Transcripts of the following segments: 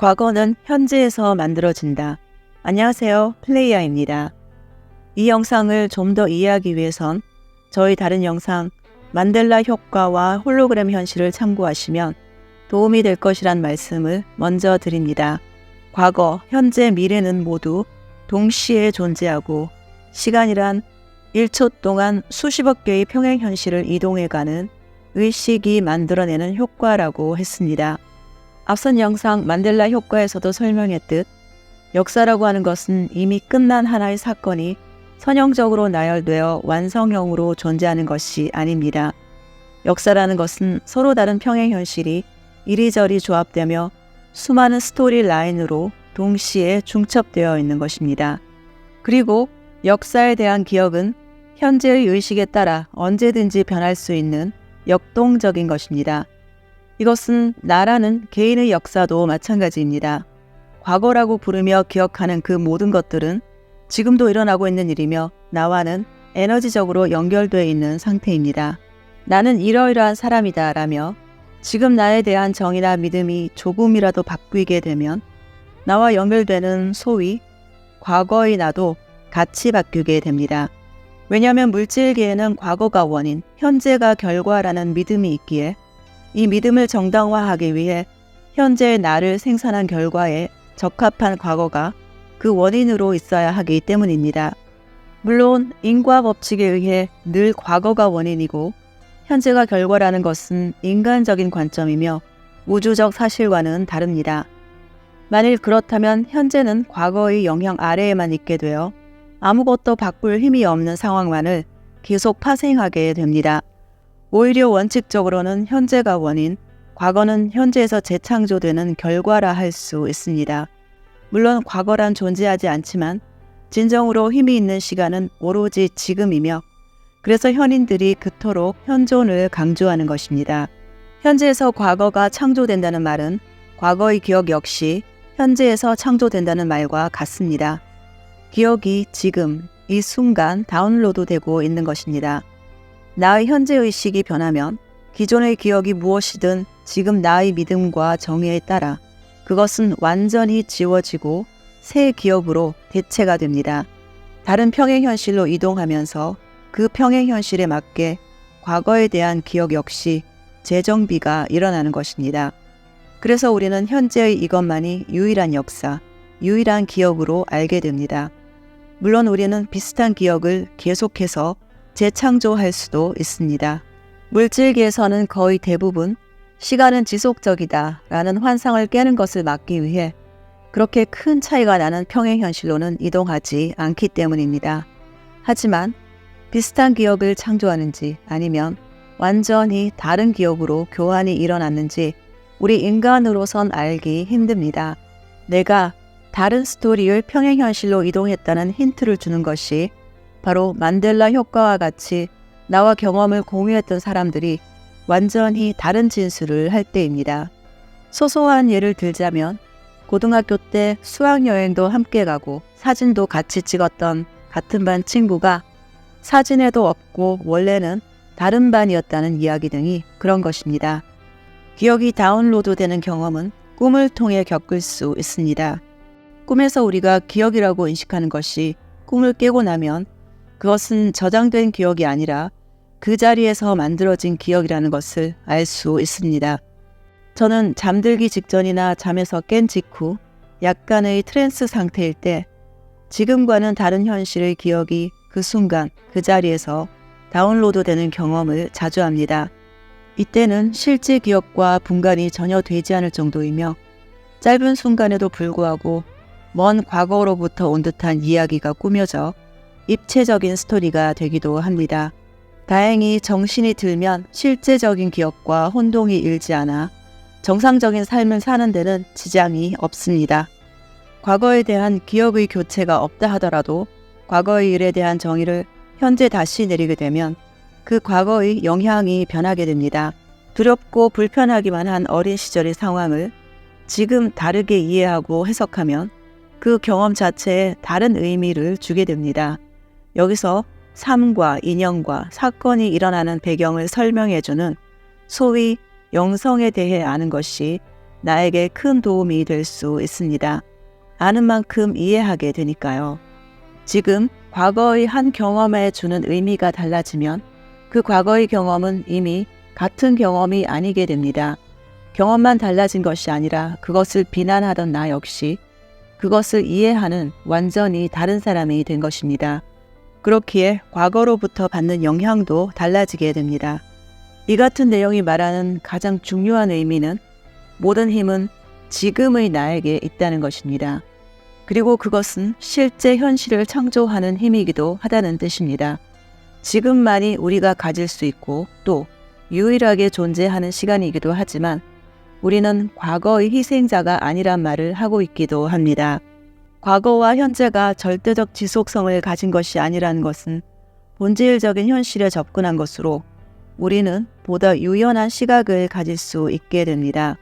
과거는 현재에서 만들어진다. 안녕하세요. 플레이야입니다. 이 영상을 좀 더 이해하기 위해선 저희 다른 영상 만델라 효과와 홀로그램 현실을 참고하시면 도움이 될 것이란 말씀을 먼저 드립니다. 과거, 현재, 미래는 모두 동시에 존재하고 시간이란 1초 동안 수십억 개의 평행 현실을 이동해가는 의식이 만들어내는 효과라고 했습니다. 앞선 영상 만델라 효과에서도 설명했듯 역사라고 하는 것은 이미 끝난 하나의 사건이 선형적으로 나열되어 완성형으로 존재하는 것이 아닙니다. 역사라는 것은 서로 다른 평행 현실이 이리저리 조합되며 수많은 스토리 라인으로 동시에 중첩되어 있는 것입니다. 그리고 역사에 대한 기억은 현재의 의식에 따라 언제든지 변할 수 있는 역동적인 것입니다. 이것은 나라는 개인의 역사도 마찬가지입니다. 과거라고 부르며 기억하는 그 모든 것들은 지금도 일어나고 있는 일이며 나와는 에너지적으로 연결되어 있는 상태입니다. 나는 이러이러한 사람이다 라며 지금 나에 대한 정의나 믿음이 조금이라도 바뀌게 되면 나와 연결되는 소위 과거의 나도 같이 바뀌게 됩니다. 왜냐하면 물질계에는 과거가 원인, 현재가 결과라는 믿음이 있기에 이 믿음을 정당화하기 위해 현재의 나를 생산한 결과에 적합한 과거가 그 원인으로 있어야 하기 때문입니다. 물론 인과 법칙에 의해 늘 과거가 원인이고 현재가 결과라는 것은 인간적인 관점이며 우주적 사실과는 다릅니다. 만일 그렇다면 현재는 과거의 영향 아래에만 있게 되어 아무것도 바꿀 힘이 없는 상황만을 계속 파생하게 됩니다. 오히려 원칙적으로는 현재가 원인, 과거는 현재에서 재창조되는 결과라 할 수 있습니다. 물론 과거란 존재하지 않지만 진정으로 힘이 있는 시간은 오로지 지금이며 그래서 현인들이 그토록 현존을 강조하는 것입니다. 현재에서 과거가 창조된다는 말은 과거의 기억 역시 현재에서 창조된다는 말과 같습니다. 기억이 지금, 이 순간 다운로드 되고 있는 것입니다. 나의 현재 의식이 변하면 기존의 기억이 무엇이든 지금 나의 믿음과 정의에 따라 그것은 완전히 지워지고 새 기억으로 대체가 됩니다. 다른 평행 현실로 이동하면서 그 평행 현실에 맞게 과거에 대한 기억 역시 재정비가 일어나는 것입니다. 그래서 우리는 현재의 이것만이 유일한 역사, 유일한 기억으로 알게 됩니다. 물론 우리는 비슷한 기억을 계속해서 재창조할 수도 있습니다. 물질계에서는 거의 대부분 시간은 지속적이다 라는 환상을 깨는 것을 막기 위해 그렇게 큰 차이가 나는 평행 현실로는 이동하지 않기 때문입니다. 하지만 비슷한 기억을 창조하는지 아니면 완전히 다른 기억으로 교환이 일어났는지 우리 인간으로선 알기 힘듭니다. 내가 다른 스토리를 평행 현실로 이동했다는 힌트를 주는 것이 바로 만델라 효과와 같이 나와 경험을 공유했던 사람들이 완전히 다른 진술을 할 때입니다. 소소한 예를 들자면 고등학교 때 수학여행도 함께 가고 사진도 같이 찍었던 같은 반 친구가 사진에도 없고 원래는 다른 반이었다는 이야기 등이 그런 것입니다. 기억이 다운로드 되는 경험은 꿈을 통해 겪을 수 있습니다. 꿈에서 우리가 기억이라고 인식하는 것이 꿈을 깨고 나면 그것은 저장된 기억이 아니라 그 자리에서 만들어진 기억이라는 것을 알 수 있습니다. 저는 잠들기 직전이나 잠에서 깬 직후 약간의 트랜스 상태일 때 지금과는 다른 현실의 기억이 그 순간 그 자리에서 다운로드 되는 경험을 자주 합니다. 이때는 실제 기억과 분간이 전혀 되지 않을 정도이며 짧은 순간에도 불구하고 먼 과거로부터 온 듯한 이야기가 꾸며져 입체적인 스토리가 되기도 합니다. 다행히 정신이 들면 실제적인 기억과 혼동이 일지 않아 정상적인 삶을 사는 데는 지장이 없습니다. 과거에 대한 기억의 교체가 없다 하더라도 과거의 일에 대한 정의를 현재 다시 내리게 되면 그 과거의 영향이 변하게 됩니다. 두렵고 불편하기만 한 어린 시절의 상황을 지금 다르게 이해하고 해석하면 그 경험 자체에 다른 의미를 주게 됩니다. 여기서 삶과 인연과 사건이 일어나는 배경을 설명해주는 소위 영성에 대해 아는 것이 나에게 큰 도움이 될 수 있습니다. 아는 만큼 이해하게 되니까요. 지금 과거의 한 경험에 주는 의미가 달라지면 그 과거의 경험은 이미 같은 경험이 아니게 됩니다. 경험만 달라진 것이 아니라 그것을 비난하던 나 역시 그것을 이해하는 완전히 다른 사람이 된 것입니다. 그렇기에 과거로부터 받는 영향도 달라지게 됩니다. 이 같은 내용이 말하는 가장 중요한 의미는 모든 힘은 지금의 나에게 있다는 것입니다. 그리고 그것은 실제 현실을 창조하는 힘이기도 하다는 뜻입니다. 지금만이 우리가 가질 수 있고 또 유일하게 존재하는 시간이기도 하지만 우리는 과거의 희생자가 아니란 말을 하고 있기도 합니다. 과거와 현재가 절대적 지속성을 가진 것이 아니라는 것은 본질적인 현실에 접근한 것으로 우리는 보다 유연한 시각을 가질 수 있게 됩니다.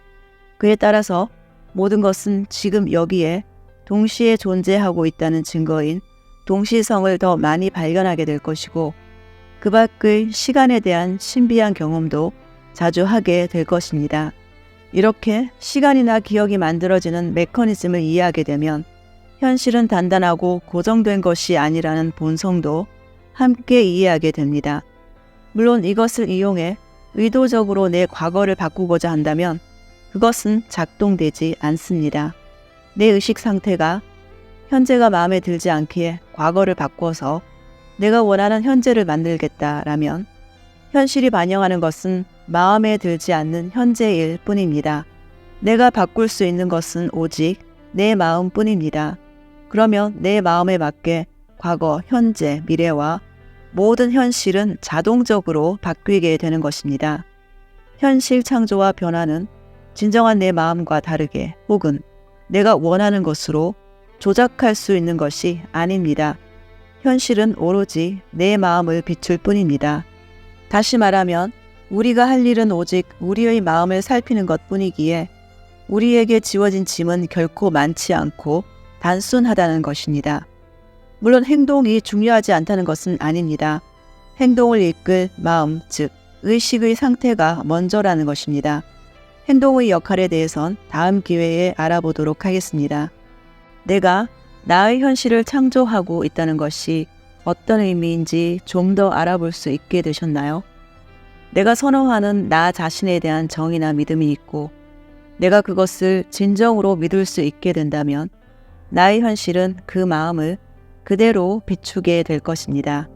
그에 따라서 모든 것은 지금 여기에 동시에 존재하고 있다는 증거인 동시성을 더 많이 발견하게 될 것이고 그 밖의 시간에 대한 신비한 경험도 자주 하게 될 것입니다. 이렇게 시간이나 기억이 만들어지는 메커니즘을 이해하게 되면 현실은 단단하고 고정된 것이 아니라는 본성도 함께 이해하게 됩니다. 물론 이것을 이용해 의도적으로 내 과거를 바꾸고자 한다면 그것은 작동되지 않습니다. 내 의식 상태가 현재가 마음에 들지 않기에 과거를 바꿔서 내가 원하는 현재를 만들겠다라면 현실이 반영하는 것은 마음에 들지 않는 현재일 뿐입니다. 내가 바꿀 수 있는 것은 오직 내 마음 뿐입니다. 그러면 내 마음에 맞게 과거, 현재, 미래와 모든 현실은 자동적으로 바뀌게 되는 것입니다. 현실 창조와 변화는 진정한 내 마음과 다르게 혹은 내가 원하는 것으로 조작할 수 있는 것이 아닙니다. 현실은 오로지 내 마음을 비출 뿐입니다. 다시 말하면 우리가 할 일은 오직 우리의 마음을 살피는 것 뿐이기에 우리에게 지워진 짐은 결코 많지 않고 단순하다는 것입니다. 물론 행동이 중요하지 않다는 것은 아닙니다. 행동을 이끌 마음, 즉, 의식의 상태가 먼저라는 것입니다. 행동의 역할에 대해선 다음 기회에 알아보도록 하겠습니다. 내가 나의 현실을 창조하고 있다는 것이 어떤 의미인지 좀 더 알아볼 수 있게 되셨나요? 내가 선호하는 나 자신에 대한 정의나 믿음이 있고 내가 그것을 진정으로 믿을 수 있게 된다면 나의 현실은 그 마음을 그대로 비추게 될 것입니다.